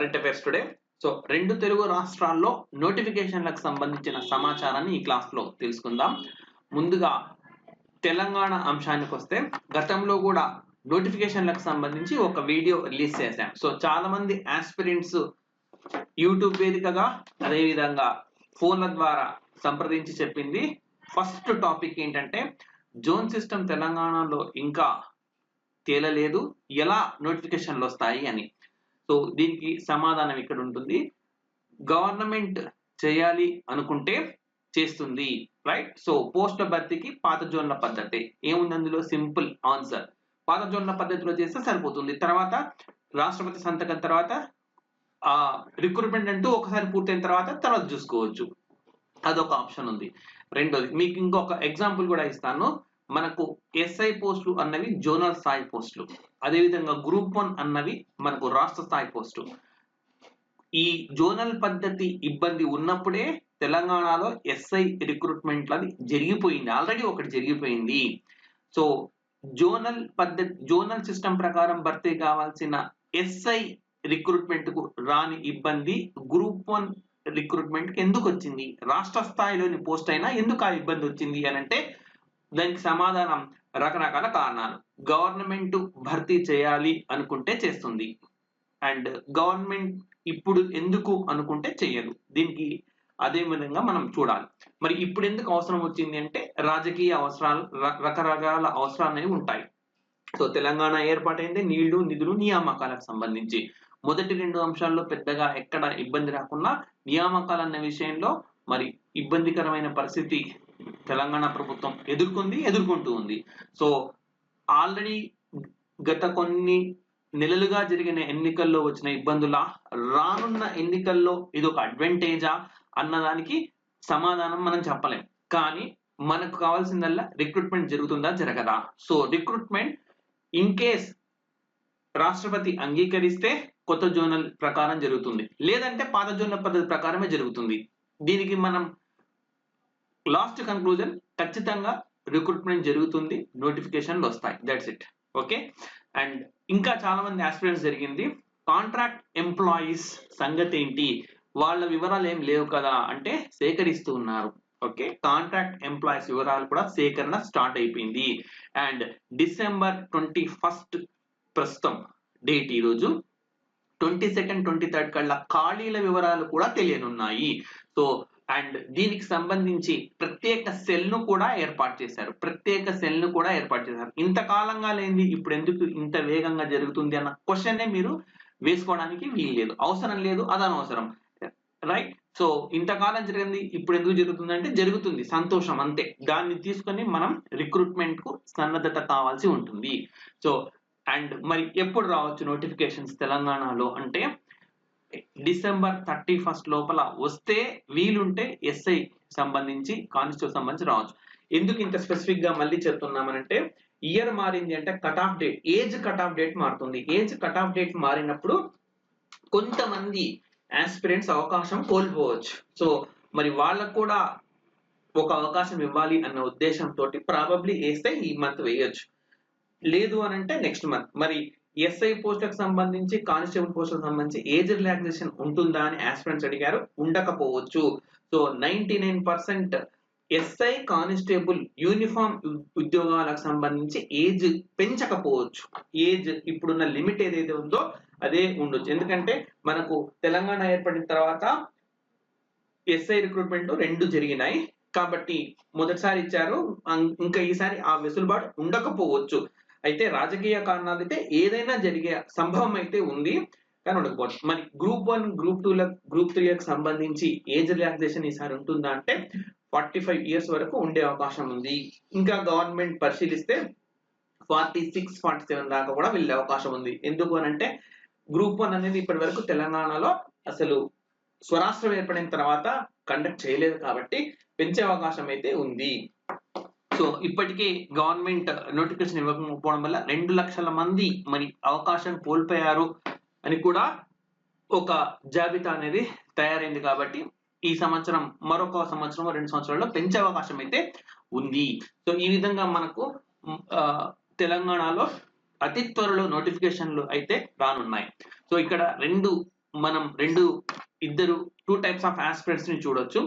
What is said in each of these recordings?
Current affairs today. So రెండు తెలుగు రాష్ట్రాల్లో నోటిఫికేషన్లకు సంబంధించిన సమాచారాన్ని ఈ క్లాస్లో తెలుసుకుందాం. ముందుగా తెలంగాణ అంశానికి వస్తే గతంలో కూడా నోటిఫికేషన్లకు సంబంధించి ఒక వీడియో రిలీజ్ చేశాం. సో చాలా మంది ఆస్పిరెంట్స్ యూట్యూబ్ వేదికగా అదేవిధంగా ఫోన్ల ద్వారా సంప్రదించి చెప్పింది. ఫస్ట్ టాపిక్ ఏంటంటే జోన్ సిస్టమ్ తెలంగాణలో ఇంకా తేలలేదు. ఎలా నోటిఫికేషన్లు వస్తాయి అని. సో దీనికి సమాధానం ఇక్కడ ఉంటుంది. గవర్నమెంట్ చేయాలి అనుకుంటే చేస్తుంది రైట్ సో పోస్టుల భర్తీకి పాత జోన్ల పద్ధతి. ఏముంది అందులో? సింపుల్ ఆన్సర్ పాత జోన్ల పద్ధతిలో చేస్తే సరిపోతుంది. తర్వాత రాష్ట్రపతి సంతకం తర్వాత ఆ రిక్రూట్మెంట్ అంటూ ఒకసారి పూర్తయిన తర్వాత తర్వాత చూసుకోవచ్చు. అదొక ఆప్షన్ ఉంది. రెండోది మీకు ఇంకొక ఎగ్జాంపుల్ కూడా ఇస్తాను. మనకు ఎస్ఐ పోస్టులు అన్నవి జోనల్ స్థాయి పోస్టులు అదేవిధంగా గ్రూప్ వన్ అన్నవి మనకు రాష్ట్ర స్థాయి పోస్టు. ఈ జోనల్ పద్ధతి ఇబ్బంది ఉన్నప్పుడే తెలంగాణలో ఎస్ఐ రిక్రూట్మెంట్లది జరిగిపోయింది. ఆల్రెడీ ఒకటి జరిగిపోయింది. సో జోనల్ పద్ధతి జోనల్ సిస్టమ్ ప్రకారం భర్తీ కావాల్సిన ఎస్ఐ రిక్రూట్మెంట్కు రాని ఇబ్బంది గ్రూప్ వన్ రిక్రూట్మెంట్కి ఎందుకు వచ్చింది? రాష్ట్ర స్థాయిలోని పోస్ట్ అయినా ఎందుకు ఆ ఇబ్బంది వచ్చింది? అని అంటే దానికి సమాధానం రకరకాల కారణాలు. గవర్నమెంట్ భర్తీ చేయాలి అనుకుంటే చేస్తుంది. అండ్ గవర్నమెంట్ ఇప్పుడు ఎందుకు అనుకుంటే చేయదు దీనికి అదే విధంగా మనం చూడాలి. మరి ఇప్పుడు ఎందుకు అవసరం వచ్చింది అంటే రాజకీయ అవసరాలు రకరకాల అవసరాలు అనేవి ఉంటాయి. సో తెలంగాణ ఏర్పాటైంది నీళ్ళు నిధులు నియామకాలకు సంబంధించి. మొదటి రెండు అంశాల్లో పెద్దగా ఎక్కడ ఇబ్బంది రాకుండా నియామకాలు అన్న విషయంలో మరి ఇబ్బందికరమైన పరిస్థితి తెలంగాణ ప్రభుత్వం ఎదుర్కొంది ఎదుర్కొంటూ ఉంది. సో ఆల్రెడీ గత కొన్ని నెలలుగా జరిగిన ఎన్నికల్లో వచ్చిన ఇబ్బందుల రానున్న ఎన్నికల్లో ఇది ఒక అడ్వాంటేజా అన్నదానికి సమాధానం మనం చెప్పలేం. కానీ మనకు కావాల్సిందల్లా రిక్రూట్మెంట్ జరుగుతుందా జరగదా? సో రిక్రూట్మెంట్ ఇన్ కేస్ రాష్ట్రపతి అంగీకరిస్తే కొత్త జోనల్ ప్రకారం జరుగుతుంది. లేదంటే పాత జోనల్ పద్ధతి ప్రకారమే జరుగుతుంది. దీనికి మనం లాస్ట్ కన్క్లూజన్ ఖచ్చితంగా రిక్రూట్మెంట్ జరుగుతుంది నోటిఫికేషన్లు వస్తాయి. దట్స్ ఇట్ ఓకే అండ్ ఇంకా చాలా మంది ఆస్పిరెంట్స్ జరిగింది. కాంట్రాక్ట్ ఎంప్లాయీస్ సంగతి ఏంటి? వాళ్ళ వివరాలు ఏం లేవు కదా అంటే సేకరిస్తూ ఉన్నారు. ఓకే కాంట్రాక్ట్ ఎంప్లాయీస్ వివరాలు కూడా సేకరణ స్టార్ట్ అయిపోయింది. అండ్ డిసెంబర్ ట్వంటీ ఫస్ట్ ప్రస్తుతం డేట్ ఈరోజు. ట్వంటీ సెకండ్ ట్వంటీ థర్డ్ కల్లా ఖాళీల వివరాలు కూడా తెలియనున్నాయి. సో అండ్ దీనికి సంబంధించి ప్రత్యేక సెల్ను కూడా ఏర్పాటు చేశారు. ప్రత్యేక సెల్ను కూడా ఏర్పాటు చేశారు. ఇంతకాలంగా లేనిది ఇప్పుడు ఎందుకు ఇంత వేగంగా జరుగుతుంది అన్న క్వశ్చన్ మీరు వేసుకోవడానికి వీలు లేదు. అవసరం లేదు అదనవసరం రైట్ సో ఇంతకాలం జరిగింది ఇప్పుడు ఎందుకు జరుగుతుంది అంటే జరుగుతుంది. సంతోషం అంతే. దాన్ని తీసుకొని మనం రిక్రూట్మెంట్కు సన్నద్ధత కావాల్సి ఉంటుంది. సో అండ్ మరి ఎప్పుడు రావచ్చు నోటిఫికేషన్స్ తెలంగాణలో అంటే డిసెంబర్ థర్టీ ఫస్ట్ లోపల వస్తే వీలుంటే ఎస్ఐ సంబంధించి కానిస్టేబుల్ సంబంధించి రావచ్చు. ఎందుకు ఇంత స్పెసిఫిక్గా మళ్ళీ చెప్తున్నామనంటే ఇయర్ మారింది అంటే cut off date age cut off date మారుతుంది. ఏజ్ కట్ ఆఫ్ డేట్ మారినప్పుడు కొంతమంది ఆస్పిరెంట్స్ అవకాశం కోల్పోవచ్చు. సో మరి వాళ్ళకు కూడా ఒక అవకాశం ఇవ్వాలి అన్న ఉద్దేశంతో ప్రాబబ్లీ వేస్తే ఈ మంత్ వేయొచ్చు. లేదు అని అంటే నెక్స్ట్ మంత్ మరి ఎస్ఐ పోస్టులకు సంబంధించి కానిస్టేబుల్ పోస్టులకు సంబంధించి ఏజ్ రిలాక్సేషన్ ఉంటుందా అని ఆస్పిరెంట్స్ అడిగారు. ఉండకపోవచ్చు. So ninety nine percent SI constable uniform ఉద్యోగాలకు సంబంధించి ఏజ్ పెంచకపోవచ్చు. ఏజ్ ఇప్పుడున్న లిమిట్ ఏదైతే ఉందో అదే ఉండొచ్చు. ఎందుకంటే మనకు తెలంగాణ ఏర్పడిన తర్వాత ఎస్ఐ రిక్రూట్మెంట్ రెండు జరిగినాయి. కాబట్టి మొదటిసారి ఇచ్చారు. ఇంకా ఈసారి ఆ వెసులుబాటు ఉండకపోవచ్చు. అయితే రాజకీయ కారణాలు అయితే ఏదైనా జరిగే సంభవం అయితే ఉంది. కానీ ఉండకపోవచ్చు మరి group one group two group త్రీలకు సంబంధించి ఏజ్ రిలాక్సేషన్ ఈసారి ఉంటుందా అంటే ఫార్టీ ఫైవ్ ఇయర్స్ వరకు ఉండే అవకాశం ఉంది. ఇంకా గవర్నమెంట్ పరిశీలిస్తే ఫార్టీ సిక్స్ ఫార్టీ సెవెన్ దాకా కూడా వెళ్ళే అవకాశం ఉంది. ఎందుకు అని అంటే గ్రూప్ వన్ అనేది ఇప్పటి వరకు తెలంగాణలో అసలు స్వరాష్ట్రం ఏర్పడిన తర్వాత కండక్ట్ చేయలేదు కాబట్టి పెంచే అవకాశం అయితే ఉంది. సో ఇప్పటికే గవర్నమెంట్ నోటిఫికేషన్ ఇవ్వకపోవడం వల్ల రెండు లక్షల మంది మరి అవకాశం కోల్పోయారు అని కూడా ఒక జాబితా అనేది తయారైంది కాబట్టి ఈ సంవత్సరం మరొక సంవత్సరం రెండు సంవత్సరాల్లో పెంచే అవకాశం అయితే ఉంది. సో ఈ విధంగా మనకు ఆ, తెలంగాణలో అతి త్వరలో నోటిఫికేషన్లు అయితే రానున్నాయి. సో ఇక్కడ రెండు మనం రెండు ఇద్దరు టూ టైప్స్ ఆఫ్ ఆస్పిరెంట్స్ని చూడొచ్చు.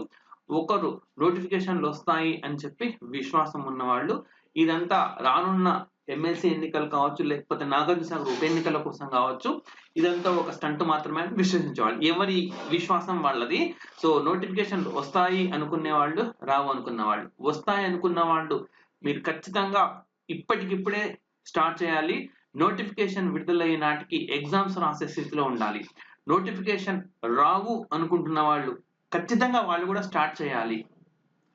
ఒకరు నోటిఫికేషన్లు వస్తాయి అని చెప్పి విశ్వాసం ఉన్నవాళ్ళు. ఇదంతా రానున్న ఎమ్మెల్సీ ఎన్నికలు కావచ్చు లేకపోతే నాగార్జున సాగర్ ఉప ఎన్నికల కోసం కావచ్చు ఇదంతా ఒక స్టంట్ మాత్రమే అని విశ్వసించేవాళ్ళు. ఎవరి విశ్వాసం వాళ్ళది? సో నోటిఫికేషన్లు వస్తాయి అనుకునే వాళ్ళు రావు అనుకున్న వాళ్ళు వస్తాయి అనుకున్న వాళ్ళు మీరు ఖచ్చితంగా ఇప్పటికిప్పుడే స్టార్ట్ చేయాలి. నోటిఫికేషన్ విడుదలయ్యే నాటికి ఎగ్జామ్స్ రాసే స్థితిలో ఉండాలి. నోటిఫికేషన్ రావు అనుకుంటున్న వాళ్ళు ఖచ్చితంగా వాళ్ళు కూడా స్టార్ట్ చేయాలి.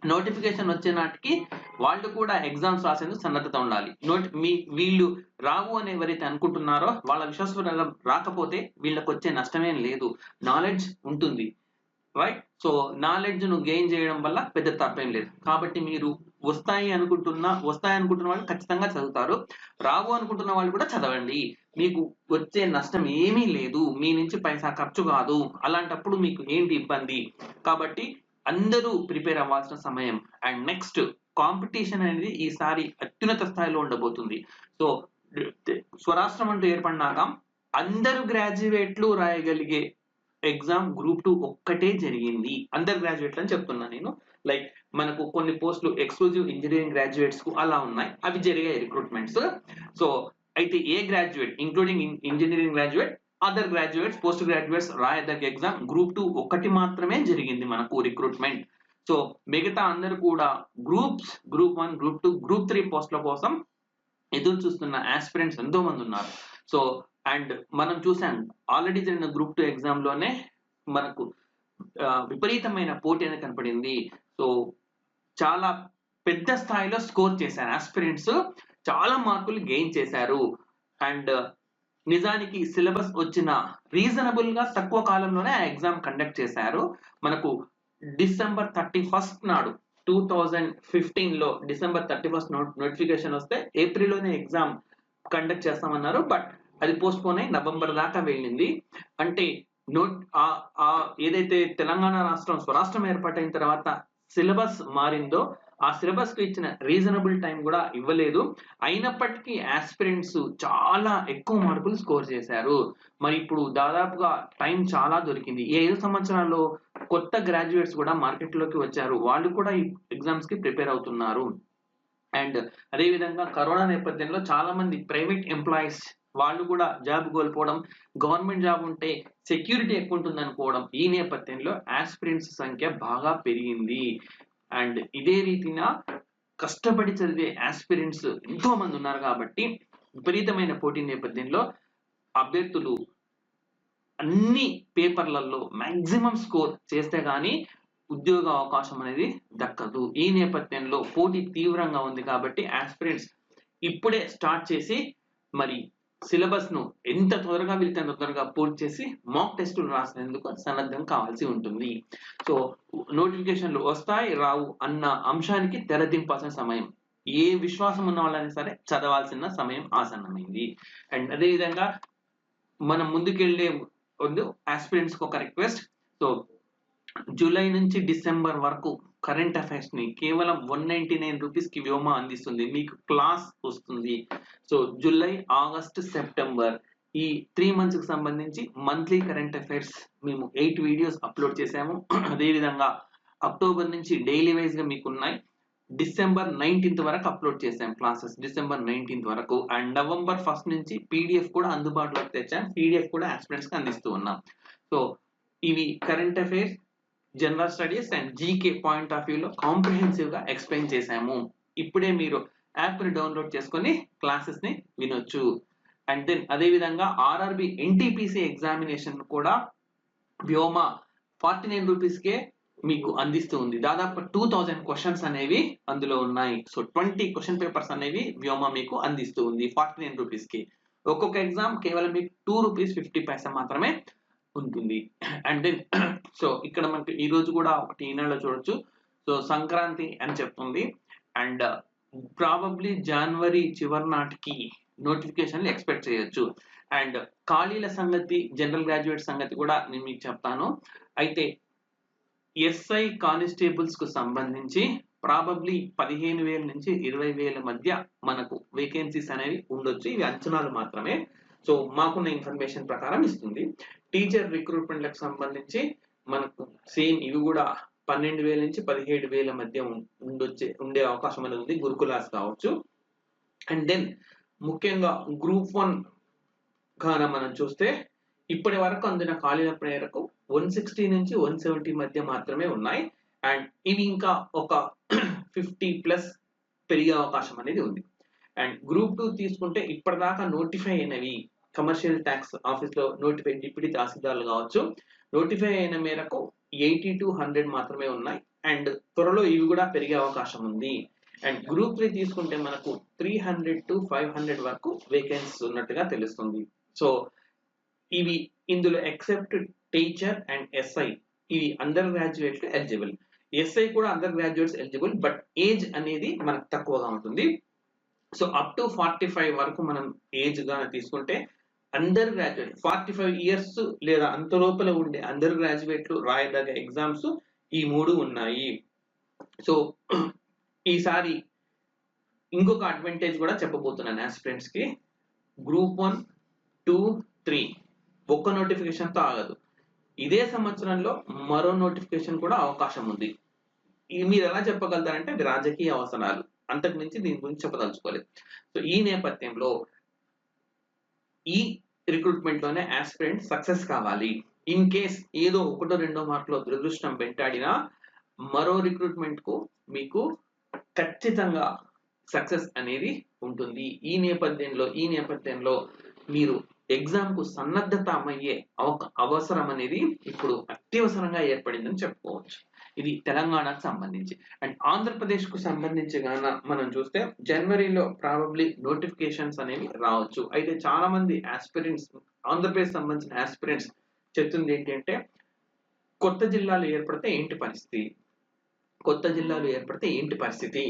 నోటిఫికేషన్ వచ్చే నాటికి వాళ్ళు కూడా ఎగ్జామ్స్ రాసేందుకు సన్నద్ధత ఉండాలి. నోటి మీ వీళ్ళు రావు అని ఎవరైతే అనుకుంటున్నారో వాళ్ళ విశ్వాసం రాకపోతే వీళ్ళకి వచ్చే నష్టమేం లేదు. నాలెడ్జ్ ఉంటుంది. రైట్ సో నాలెడ్జ్ను గెయిన్ చేయడం వల్ల పెద్ద తప్పేం లేదు. కాబట్టి మీరు వస్తాయి అనుకుంటున్నా వస్తాయి అనుకుంటున్న వాళ్ళు ఖచ్చితంగా చదువుతారు. రావు అనుకుంటున్న వాళ్ళు కూడా చదవండి. మీకు వచ్చే నష్టం ఏమీ లేదు. మీ నుంచి పైసా ఖర్చు కాదు. అలాంటప్పుడు మీకు ఏంటి ఇబ్బంది? కాబట్టి అందరూ ప్రిపేర్ అవ్వాల్సిన సమయం. అండ్ నెక్స్ట్ కాంపిటీషన్ అనేది ఈసారి అత్యున్నత స్థాయిలో ఉండబోతుంది. సో స్వరాష్ట్రం అంటూ ఏర్పడినాక అందరు గ్రాడ్యుయేట్లు రాయగలిగే ఎగ్జామ్ గ్రూప్ టూ ఒక్కటే జరిగింది. అందరు గ్రాడ్యుయేట్లు అని చెప్తున్నా నేను. లైక్ మనకు కొన్ని పోస్టులు ఎక్స్క్లూజివ్ ఇంజనీరింగ్ గ్రాడ్యుయేట్స్కు అలా ఉన్నాయి. అవి జరిగాయి రిక్రూట్మెంట్స్. సో అయితే a graduate including engineering graduate other graduates post graduates రాయదగ్గ exam group two ఒకటి మాత్రమే జరిగింది మనకు రిక్రూట్మెంట్. సో మిగతా అందరు కూడా groups group one group two group three పోస్టుల కోసం ఎదురు చూస్తున్న ఆస్పిరెంట్స్ ఎంతో మంది ఉన్నారు. సో అండ్ మనం చూసాం ఆల్రెడీ జరిగిన గ్రూప్ టూ ఎగ్జామ్లోనే మనకు విపరీతమైన పోటీ అనేది కనపడింది. సో చాలా పెద్ద స్థాయిలో స్కోర్ చేశారు. ఆస్పిరెంట్స్ చాలా మార్కులు గెయిన్ చేశారు. అండ్ నిజానికి సిలబస్ వచ్చిన రీజనబుల్గా తక్కువ కాలంలోనే ఆ ఎగ్జామ్ కండక్ట్ చేశారు. మనకు డిసెంబర్ థర్టీ ఫస్ట్ నాడు టూ థౌజండ్ ఫిఫ్టీన్లో డిసెంబర్ థర్టీ ఫస్ట్ నోటిఫికేషన్ వస్తే ఏప్రిల్లోనే ఎగ్జామ్ కండక్ట్ చేస్తామన్నారు. బట్ అది పోస్ట్పోన్ అయి నవంబర్ దాకా వెళ్ళింది. అంటే నోట్ ఆ ఏదైతే తెలంగాణ రాష్ట్రం స్వరాష్ట్రం ఏర్పాటైన తర్వాత సిలబస్ మారిందో ఆ సిలబస్కు ఇచ్చిన రీజనబుల్ టైం కూడా ఇవ్వలేదు. అయినప్పటికీ ఆస్పిరెంట్స్ చాలా ఎక్కువ మార్కులు స్కోర్ చేశారు. మరి ఇప్పుడు దాదాపుగా టైం చాలా దొరికింది. ఈ ఐదు సంవత్సరాల్లో కొత్త గ్రాడ్యుయేట్స్ కూడా మార్కెట్లోకి వచ్చారు. వాళ్ళు కూడా ఈ ఎగ్జామ్స్కి ప్రిపేర్ అవుతున్నారు. అండ్ అదేవిధంగా కరోనా నేపథ్యంలో చాలా మంది ప్రైవేట్ ఎంప్లాయీస్ వాళ్ళు కూడా జాబ్ కోల్పోవడం గవర్నమెంట్ జాబ్ ఉంటే సెక్యూరిటీ ఎక్కువ ఉంటుంది అనుకోవడం ఈ నేపథ్యంలో ఆస్పిరెంట్స్ సంఖ్య బాగా పెరిగింది. అండ్ ఇదే రీతిన కష్టపడి చదివే ఆస్పిరెంట్స్ ఎంతో మంది ఉన్నారు కాబట్టి విపరీతమైన పోటీ నేపథ్యంలో అభ్యర్థులు అన్ని పేపర్లలో మాక్సిమం స్కోర్ చేస్తే కానీ ఉద్యోగ అవకాశం అనేది దక్కదు. ఈ నేపథ్యంలో పోటీ తీవ్రంగా ఉంది కాబట్టి ఆస్పిరెంట్స్ ఇప్పుడే స్టార్ట్ చేసి మరి సిలబస్ను ఎంత త్వరగా వీళ్ళకి అంత త్వరగా పూర్తి చేసి మాక్ టెస్టులు రాసినందుకు సన్నద్ధం కావాల్సి ఉంటుంది. సో నోటిఫికేషన్లు వస్తాయి రావు అన్న అంశానికి తెరదింపాల్సిన సమయం. ఏ విశ్వాసం ఉన్న వాళ్ళైనా సరే చదవాల్సిన సమయం ఆసన్నమైంది. అండ్ అదేవిధంగా మనం ముందుకెళ్ళే ముందు ఆస్పిరెంట్స్ ఒక రిక్వెస్ట్ సో జూలై నుంచి డిసెంబర్ వరకు కరెంట్ అఫైర్స్ని కేవలం వన్ నైన్టీ నైన్ రూపీస్కి వ్యోమ అందిస్తుంది. మీకు క్లాస్ వస్తుంది. సో జూలై ఆగస్ట్ సెప్టెంబర్ ఈ త్రీ మంత్స్కి సంబంధించి మంత్లీ కరెంట్ అఫైర్స్ మేము ఎయిట్ వీడియోస్ అప్లోడ్ చేసాము. అదేవిధంగా అక్టోబర్ నుంచి డైలీ వైజ్గా మీకు ఉన్నాయి డిసెంబర్ నైన్టీన్త్ వరకు అప్లోడ్ చేశాం క్లాసెస్. డిసెంబర్ నైన్టీన్త్ వరకు. అండ్ నవంబర్ ఫస్ట్ నుంచి పీడిఎఫ్ కూడా అందుబాటులోకి తెచ్చాం. పీడిఎఫ్ కూడా ఆస్పిరెంట్స్కి అందిస్తూ ఉన్నాం. సో ఇవి current affairs. General studies and GK point of వ్యూలో కాంప్రిహెన్సివ్గా ఎక్స్ప్లెయిన్ చేశాము. ఇప్పుడే మీరు యాప్ని డౌన్లోడ్ చేసుకొని క్లాసెస్ని వినొచ్చు. అండ్ దెన్ అదేవిధంగా ఆర్ఆర్బి ఎన్టీపీసీ ఎగ్జామినేషన్ కూడా వ్యోమ ఫార్టీ నైన్ రూపీస్ కే మీకు అందిస్తూ ఉంది. దాదాపు టూ థౌజండ్ క్వశ్చన్స్ అనేవి అందులో ఉన్నాయి. సో ట్వంటీ క్వశ్చన్ పేపర్స్ అనేవి వ్యోమ మీకు అందిస్తూ ఉంది ఫార్టీ నైన్ రూపీస్కి ఒక్కొక్క ఎగ్జామ్ కేవలం మీకు టూ రూపీస్ ఫిఫ్టీ పైసా మాత్రమే ఉంటుంది. అండ్ దెన్ సో ఇక్కడ మనకి ఈ రోజు కూడా ఒకటి ఈనాడులో చూడొచ్చు. సో సంక్రాంతి అని చెప్తుంది. అండ్ uh, ప్రాబబ్లీ జనవరి చివరి నాటికి నోటిఫికేషన్లు ఎక్స్పెక్ట్ చేయొచ్చు. అండ్ ఖాళీల సంగతి జనరల్ గ్రాడ్యుయేట్ సంగతి కూడా నేను మీకు చెప్తాను. అయితే ఎస్ఐ కానిస్టేబుల్స్కు సంబంధించి ప్రాబబ్లీ పదిహేను వేల నుంచి ఇరవై వేల మధ్య మనకు వేకెన్సీస్ అనేవి ఉండొచ్చు. ఇవి అంచనాలు మాత్రమే. సో మాకున్న ఇన్ఫర్మేషన్ ప్రకారం ఇస్తుంది. టీచర్ రిక్రూట్మెంట్లకు సంబంధించి మనకు సేమ్ ఇవి కూడా పన్నెండు వేల నుంచి పదిహేడు వేల మధ్య ఉండొచ్చే ఉండే అవకాశం అనేది ఉంది. గురుకులాస్ కావచ్చు. అండ్ దెన్ ముఖ్యంగా గ్రూప్ వన్ గాన మనం చూస్తే ఇప్పటి వరకు అందిన ఖాళీల మేరకు వన్ సిక్స్టీ నుంచి వన్ సెవెంటీ మధ్య మాత్రమే ఉన్నాయి. అండ్ ఇవి ఇంకా ఒక ఫిఫ్టీ ప్లస్ పెరిగే అవకాశం అనేది ఉంది. అండ్ గ్రూప్ టూ తీసుకుంటే ఇప్పటిదాకా నోటిఫై అయినవి. కమర్షియల్ ట్యాక్స్ ఆఫీస్లో నోటిఫై డిప్యూటీ తహసీల్దార్లు కావచ్చు. నోటిఫై అయిన మేరకు ఎయిటీ టు హండ్రెడ్ మాత్రమే ఉన్నాయి. అండ్ త్వరలో ఇవి కూడా పెరిగే అవకాశం ఉంది. అండ్ గ్రూప్ త్రీ తీసుకుంటే మనకు three hundred to five hundred వరకు వేకెన్సీస్ ఉన్నట్టుగా తెలుస్తుంది. సో ఇవి ఇందులో ఎక్సెప్ట్ టీచర్ అండ్ ఎస్ఐ ఇవి అండర్ గ్రాడ్యుయేట్ ఎలిజిబుల్ ఎస్ఐ కూడా under graduates eligible but age అనేది మనకు తక్కువగా ఉంటుంది. So up to forty five వరకు మనం ఏజ్ గాన తీసుకుంటే under graduate forty five years లేదా అంత లోపల ఉండే అండర్ గ్రాడ్యుయేట్లు రాయదగ్గ ఎగ్జామ్స్ ఈ మూడు ఉన్నాయి. సో ఈసారి ఇంకొక అడ్వాంటేజ్ కూడా చెప్పబోతున్నాను ఆస్పిరెంట్స్కి. గ్రూప్ వన్ టూ త్రీ ఒక్క నోటిఫికేషన్తో ఆగదు. ఇదే సంవత్సరంలో మరో నోటిఫికేషన్ కూడా అవకాశం ఉంది. మీరు ఎలా చెప్పగలుగుతారంటే అది రాజకీయ అవసరాలు. అంతకు మించి దీని గురించి చెప్పదలుచుకోలేదు. సో ఈ నేపథ్యంలో ఈ రిక్రూట్మెంట్లోనే ఆస్పిరెంట్ సక్సెస్ కావాలి. ఇన్ కేస్ ఏదో ఒకటో రెండో మార్కులో దురదృష్టం వెంటాడినా మరో రిక్రూట్మెంట్కు మీకు ఖచ్చితంగా సక్సెస్ అనేది ఉంటుంది. ఈ నేపథ్యంలో ఈ నేపథ్యంలో మీరు ఎగ్జామ్కు సన్నద్ధత అయ్యే అవసరం అనేది ఇప్పుడు అత్యవసరంగా ఏర్పడిందని చెప్పుకోవచ్చు. ఇది తెలంగాణకు సంబంధించి. అండ్ ఆంధ్రప్రదేశ్కు సంబంధించి గాన మనం చూస్తే జనవరిలో ప్రాబబ్లీ నోటిఫికేషన్స్ అనేవి రావచ్చు. అయితే చాలా మంది ఆస్పిరెంట్స్ ఆంధ్రప్రదేశ్ సంబంధించిన ఆస్పిరెంట్స్ చెప్తుంది ఏంటంటే కొత్త జిల్లాలు ఏర్పడితే ఏంటి పరిస్థితి? కొత్త జిల్లాలు ఏర్పడితే ఏంటి పరిస్థితి?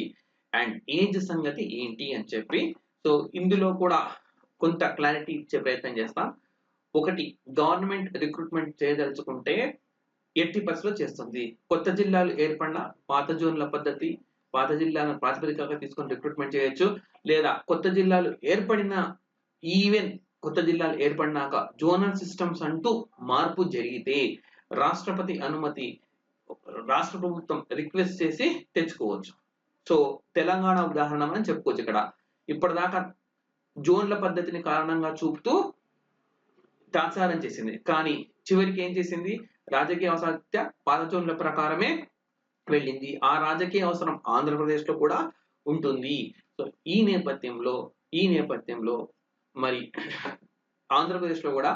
అండ్ ఏజ్ సంగతి ఏంటి అని చెప్పి సో ఇందులో కూడా కొంత క్లారిటీ ఇచ్చే ప్రయత్నం చేస్తాం. ఒకటి గవర్నమెంట్ రిక్రూట్మెంట్ చేయదలుచుకుంటే ఎట్టి పరిస్థితిలో చేస్తుంది. కొత్త జిల్లాలు ఏర్పడిన పాత జోన్ల పద్ధతి పాత జిల్లాలను ప్రాతిపదికగా తీసుకొని రిక్రూట్మెంట్ చేయొచ్చు. లేదా కొత్త జిల్లాలు ఏర్పడిన ఈవెన్ కొత్త జిల్లాలు ఏర్పడినాక జోనల్ సిస్టమ్స్ అంటూ మార్పు జరిగితే రాష్ట్రపతి అనుమతి రాష్ట్ర ప్రభుత్వం రిక్వెస్ట్ చేసి తెచ్చుకోవచ్చు. సో తెలంగాణ ఉదాహరణ అని చెప్పుకోవచ్చు ఇక్కడ. ఇప్పటిదాకా జోన్ల పద్ధతిని కారణంగా చూపుతూ తాత్సారం చేసింది. కానీ చివరికి ఏం చేసింది? రాజకీయ అవసరత్య పాత ప్రకారమే వెళ్ళింది. ఆ రాజకీయ అవసరం ఆంధ్రప్రదేశ్లో కూడా ఉంటుంది. సో ఈ నేపథ్యంలో ఈ నేపథ్యంలో మరి ఆంధ్రప్రదేశ్లో కూడా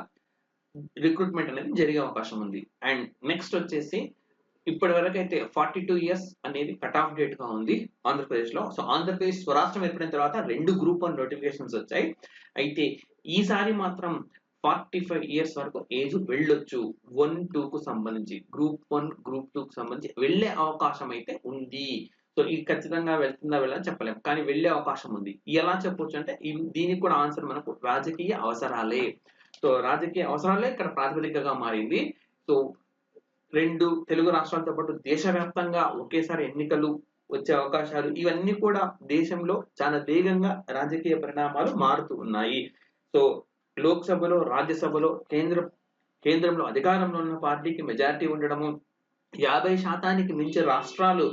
రిక్రూట్మెంట్ అనేది జరిగే అవకాశం ఉంది. అండ్ నెక్స్ట్ వచ్చేసి ఇప్పటి వరకు అయితే ఫార్టీ టూ ఇయర్స్ అనేది కట్ ఆఫ్ డేట్గా ఉంది ఆంధ్రప్రదేశ్లో సో ఆంధ్రప్రదేశ్ స్వరాష్ట్రం ఏర్పడిన తర్వాత రెండు గ్రూప్ వన్ నోటిఫికేషన్స్ వచ్చాయి. అయితే ఈసారి మాత్రం ఫార్టీ ఫైవ్ ఇయర్స్ వరకు ఏజ్ వెళ్ళొచ్చు. వన్ టూ కు సంబంధించి. గ్రూప్ వన్ గ్రూప్ టూ కు సంబంధించి వెళ్ళే అవకాశం అయితే ఉంది. సో ఇది ఖచ్చితంగా వెళ్తుందా వెళ్ళని చెప్పలేము కానీ వెళ్ళే అవకాశం ఉంది. ఎలా చెప్పొచ్చు అంటే దీనికి కూడా ఆన్సర్ మనకు రాజకీయ అవసరాలే. సో రాజకీయ అవసరాలే ఇక్కడ ప్రాతిపదికగా మారింది. సో రెండు తెలుగు రాష్ట్రాలతో పాటు దేశవ్యాప్తంగా ఒకేసారి ఎన్నికలు వచ్చే అవకాశాలు ఇవన్నీ కూడా దేశంలో చాలా వేగంగా రాజకీయ పరిణామాలు మారుతూ ఉన్నాయి. సో లోక్సభలో రాజ్యసభలో కేంద్ర కేంద్రంలో అధికారంలో ఉన్న పార్టీకి మెజారిటీ ఉండడము యాభై శాతానికి మించి రాష్ట్రాలు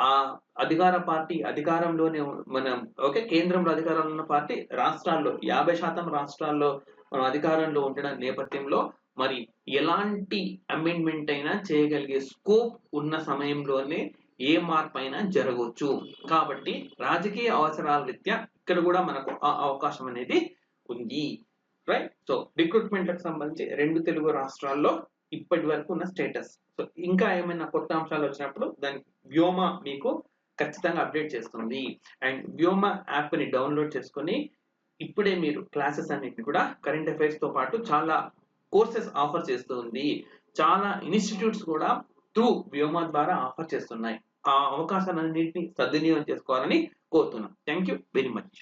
ఆ అధికార పార్టీ అధికారంలోనే మనం ఓకే కేంద్రంలో అధికారంలో ఉన్న పార్టీ రాష్ట్రాల్లో యాభై శాతం రాష్ట్రాల్లో మనం అధికారంలో ఉండడం నేపథ్యంలో మరి ఎలాంటి అమెండ్మెంట్ అయినా చేయగలిగే స్కోప్ ఉన్న సమయంలోనే ఏ మార్పు అయినా జరగవచ్చు కాబట్టి రాజకీయ అవసరాల రీత్యా ఇక్కడ కూడా మనకు ఆ అవకాశం అనేది ఉంది. రైట్ సో రిక్రూట్మెంట్లకు సంబంధించి రెండు తెలుగు రాష్ట్రాల్లో ఇప్పటి వరకు ఉన్న స్టేటస్ సో ఇంకా ఏమైనా కొత్త అంశాలు వచ్చినప్పుడు దాని వ్యోమ మీకు ఖచ్చితంగా అప్డేట్ చేస్తుంది. అండ్ వ్యోమ యాప్ని డౌన్లోడ్ చేసుకొని ఇప్పుడే మీరు క్లాసెస్ అన్నిటిని కూడా కరెంట్ అఫైర్స్తో పాటు చాలా కోర్సెస్ ఆఫర్ చేస్తుంది. చాలా ఇన్స్టిట్యూట్స్ కూడా త్రూ వ్యోమ ద్వారా ఆఫర్ చేస్తున్నాయి. ఆ అవకాశాలన్నింటినీ సద్వినియోగం చేసుకోవాలని కోరుతున్నాం. Thank you very much